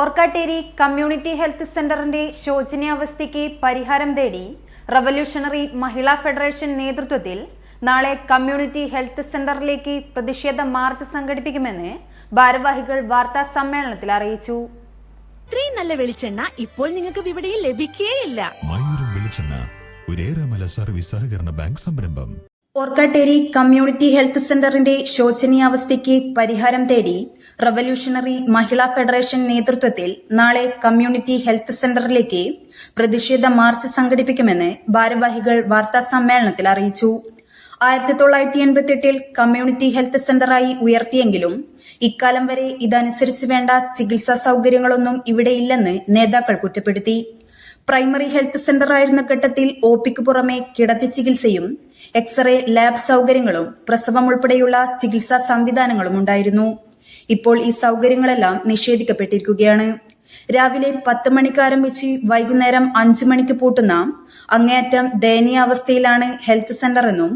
Orkkatteri community health സെന്ററിന്റെ ശോചനീയാവസ്ഥയ്ക്ക് പരിഹാരം തേടി റവല്യൂഷണറി മഹിളാ ഫെഡറേഷൻ നേതൃത്വത്തിൽ നാളെ കമ്മ്യൂണിറ്റി ഹെൽത്ത് സെന്ററിലേക്ക് പ്രതിഷേധ മാർച്ച് സംഘടിപ്പിക്കുമെന്ന് ഭാരവാഹികൾ വാർത്താ സമ്മേളനത്തിൽ അറിയിച്ചു. ഇത്രയും നല്ല വെളിച്ചെണ്ണ ഇപ്പോൾ നിങ്ങൾക്ക് വിപണിയിൽ ലഭിക്കുകയില്ല മയൂരം വെളിച്ചെണ്ണ ഒരേറെമല സർവീസ് സഹകരണ ബാങ്ക് സംരംഭം. ഓർക്കാട്ടേരി കമ്മ്യൂണിറ്റി ഹെൽത്ത് സെന്ററിന്റെ ശോചനീയാവസ്ഥയ്ക്ക് പരിഹാരം തേടി റവല്യൂഷണറി മഹിളാ ഫെഡറേഷൻ നേതൃത്വത്തിൽ നാളെ കമ്മ്യൂണിറ്റി ഹെൽത്ത് സെന്ററിലേക്ക് പ്രതിഷേധ മാർച്ച് സംഘടിപ്പിക്കുമെന്ന് ഭാരവാഹികൾ വാർത്താ സമ്മേളനത്തിൽ അറിയിച്ചു. ആയിരത്തി തൊള്ളായിരത്തി എൺപത്തിയെട്ടിൽ കമ്മ്യൂണിറ്റി ഹെൽത്ത് സെന്ററായി ഉയർത്തിയെങ്കിലും ഇക്കാലം വരെ ഇതനുസരിച്ച് വേണ്ട ചികിത്സാ സൗകര്യങ്ങളൊന്നും ഇവിടെയില്ലെന്ന് നേതാക്കൾ കുറ്റപ്പെടുത്തി. പ്രൈമറി ഹെൽത്ത് സെന്റർ ആയിരുന്ന ഘട്ടത്തിൽ ഒ പിക്ക് പുറമെ കിടത്തി ചികിത്സയും എക്സ്റേ ലാബ് സൗകര്യങ്ങളും പ്രസവം ഉൾപ്പെടെയുള്ള ചികിത്സാ സംവിധാനങ്ങളും ഉണ്ടായിരുന്നു. ഇപ്പോൾ ഈ സൗകര്യങ്ങളെല്ലാം നിഷേധിക്കപ്പെട്ടിരിക്കുകയാണ്. രാവിലെ പത്ത് മണിക്ക് ആരംഭിച്ച് വൈകുന്നേരം അഞ്ചു മണിക്ക് പൂട്ടുന്ന അങ്ങേയറ്റം ദയനീയാവസ്ഥയിലാണ് ഹെൽത്ത് സെന്റർ എന്നും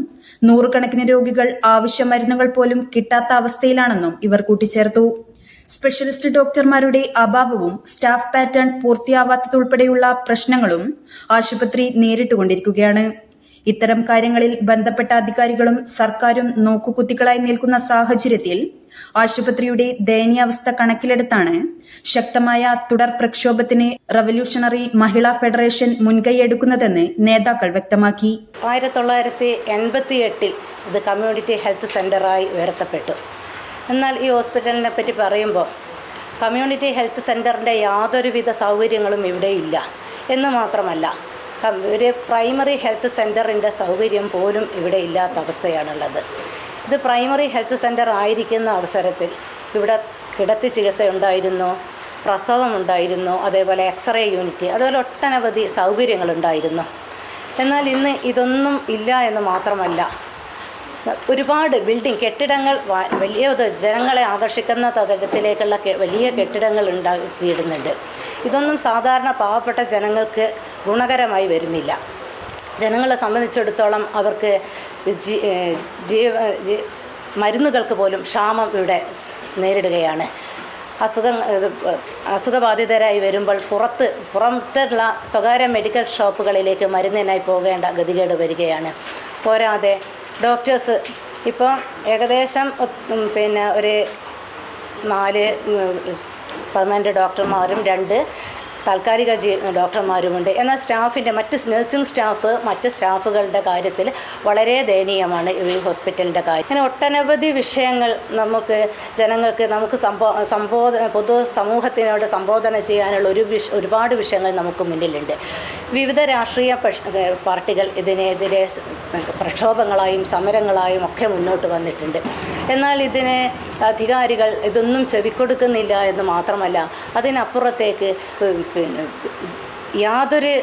നൂറുകണക്കിന് രോഗികൾ ആവശ്യ മരുന്നുകൾ പോലും കിട്ടാത്ത അവസ്ഥയിലാണെന്നും ഇവർ കൂട്ടിച്ചേർത്തു. സ്പെഷ്യലിസ്റ്റ് ഡോക്ടർമാരുടെ അഭാവവും സ്റ്റാഫ് പാറ്റേൺ പൂർത്തിയാവാത്തതുൾപ്പെടെയുള്ള പ്രശ്നങ്ങളും ആശുപത്രി നേരിട്ടുകൊണ്ടിരിക്കുകയാണ്. ഇത്തരം കാര്യങ്ങളിൽ ബന്ധപ്പെട്ട അധികാരികളും സർക്കാരും നോക്കുകുത്തികളായി നിൽക്കുന്ന സാഹചര്യത്തിൽ ആശുപത്രിയുടെ ദയനീയാവസ്ഥ കണക്കിലെടുത്താണ് ശക്തമായ തുടർ പ്രക്ഷോഭത്തിന് റവല്യൂഷണറി മഹിളാ ഫെഡറേഷൻ മുൻകൈയെടുക്കുന്നതെന്ന് നേതാക്കൾ വ്യക്തമാക്കി. ആയിരത്തി തൊള്ളായിരത്തി എൺപത്തി എട്ടിൽ ഇത് കമ്മ്യൂണിറ്റി ഹെൽത്ത് സെന്ററായി ഉയർത്തപ്പെട്ടു. എന്നാൽ ഈ ഹോസ്പിറ്റലിനെ പറ്റി പറയുമ്പോൾ കമ്മ്യൂണിറ്റി ഹെൽത്ത് സെന്ററിന്റെ യാതൊരുവിധ സൗകര്യങ്ങളും ഇവിടെ ഇല്ല എന്ന് മാത്രമല്ല ഒരു പ്രൈമറി ഹെൽത്ത് സെന്ററിന്റെ സൗകര്യം പോലും ഇവിടെ ഇല്ലാത്ത അവസ്ഥയാണുള്ളത്. ഇത് പ്രൈമറി ഹെൽത്ത് സെന്റർ ആയിരിക്കുന്ന അവസരത്തിൽ ഇവിടെ കിടത്തി ചികിത്സ ഉണ്ടായിരുന്നു പ്രസവം ഉണ്ടായിരുന്നു അതേപോലെ എക്സ്റേ യൂണിറ്റ് അതുപോലെ ഒട്ടനവധി സൗകര്യങ്ങളുണ്ടായിരുന്നു. എന്നാൽ ഇന്ന് ഇതൊന്നും ഇല്ല എന്ന് മാത്രമല്ല ഒരുപാട് ബിൽഡിംഗ് കെട്ടിടങ്ങൾ വലിയ ജനങ്ങളെ ആകർഷിക്കുന്ന തരത്തിലേക്കുള്ള വലിയ കെട്ടിടങ്ങൾ ഉണ്ടാക്കിയിടുന്നുണ്ട്. ഇതൊന്നും സാധാരണ പാവപ്പെട്ട ജനങ്ങൾക്ക് ഗുണകരമായി വരുന്നില്ല. ജനങ്ങളെ സംബന്ധിച്ചിടത്തോളം അവർക്ക് ജീവ മരുന്നുകൾക്ക് പോലും ക്ഷാമം ഇവിടെ നേരിടുകയാണ്. അസുഖം അസുഖബാധിതരായി വരുമ്പോൾ പുറത്ത് പുറത്തുള്ള സ്വകാര്യ മെഡിക്കൽ ഷോപ്പുകളിലേക്ക് മരുന്നിനായി പോകേണ്ട ഗതികേട് വരികയാണ്. പോരാതെ ഡോക്ടേഴ്സ്. ഇപ്പോൾ ഏകദേശം പിന്നെ ഒരു നാല് പതിനഞ്ച് ഡോക്ടർമാരും രണ്ട് താൽക്കാലിക ഡോക്ടർമാരുമുണ്ട്. എന്നാൽ സ്റ്റാഫിന്റെ മറ്റ് നഴ്സിംഗ് സ്റ്റാഫ് മറ്റ് സ്റ്റാഫുകളുടെ കാര്യത്തിൽ വളരെ ദയനീയമാണ് ഈ ഹോസ്പിറ്റലിന്റെ കാര്യം. ഇങ്ങനെ ഒട്ടനവധി വിഷയങ്ങൾ നമുക്ക് ജനങ്ങൾക്ക് നമുക്ക് സംബോ സംബോധന പൊതു സമൂഹത്തിനോട് സംബോധന ചെയ്യാനുള്ള ഒരു വിഷ ഒരുപാട് വിഷയങ്ങൾ നമുക്ക് മുന്നിലുണ്ട്. വിവിധ രാഷ്ട്രീയ പാർട്ടികൾ ഇതിനെതിരെ പ്രക്ഷോഭങ്ങളായും സമരങ്ങളായും ഒക്കെ മുന്നോട്ട് വന്നിട്ടുണ്ട്. എന്നാൽ ഇതിനെ അധികാരികൾ ഇതൊന്നും ചെവിക്കൊടുക്കുന്നില്ല എന്ന് മാത്രമല്ല അതിനപ്പുറത്തേക്ക് പിന്നെ യാതൊരു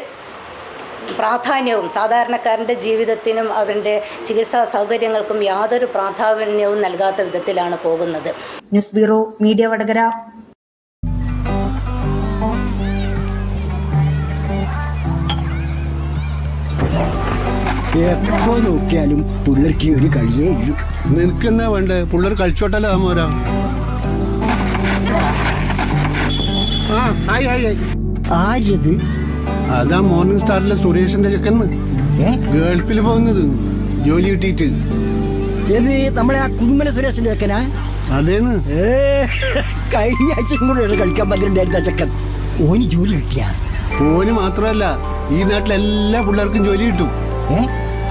പ്രാധാന്യവും സാധാരണക്കാരന്റെ ജീവിതത്തിനും അവരുടെ ചികിത്സാ സൗകര്യങ്ങൾക്കും യാതൊരു പ്രാധാന്യവും നൽകാത്ത വിധത്തിലാണ് പോകുന്നത്. News bureau media Vadakara. എപ്പോ നോക്കിയാലും പിള്ളേർക്ക് ഒരു കളിയേ ഇല്ലു. നിനക്കെന്നാ വേണ്ടേ പിള്ളേർ കളിച്ചോട്ടല്ലോ മോരാ? ആ ആയി ആയി ആരത് അതാ മോർണിംഗ് സ്റ്റാറിലെ സുരേഷിന്റെ ചെക്കന്ന്. ഗൾഫിൽ പോകുന്നത്. ജോലി കിട്ടിയിട്ട്. ഏത് നമ്മളെ ആ കുന്നുമല സുരേഷിന്റെ ചെക്കനാ? അതേന്ന്. കഴിഞ്ഞ ആഴ്ചയും കൂടെ കളിക്കാൻ പന്ത്രണ്ടായിരുന്ന ചെക്കൻ. ഓന് ജോലി കിട്ടിയ? ഓന് മാത്രമല്ല ഈ നാട്ടിലെ എല്ലാ പിള്ളേർക്കും ജോലി കിട്ടും.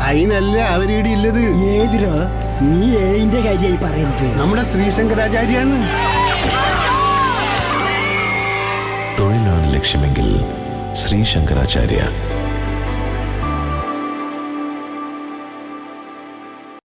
അതിനല്ല അവരീടെ ഇല്ലത്. ഏതിനോ? നീ ഏതിന്റെ കാര്യമായി പറയുന്നത്. നമ്മുടെ ശ്രീശങ്കരാചാര്യാന്ന് തൊഴിലാണ് ലക്ഷ്യമെങ്കിൽ ശ്രീ ശങ്കരാചാര്യ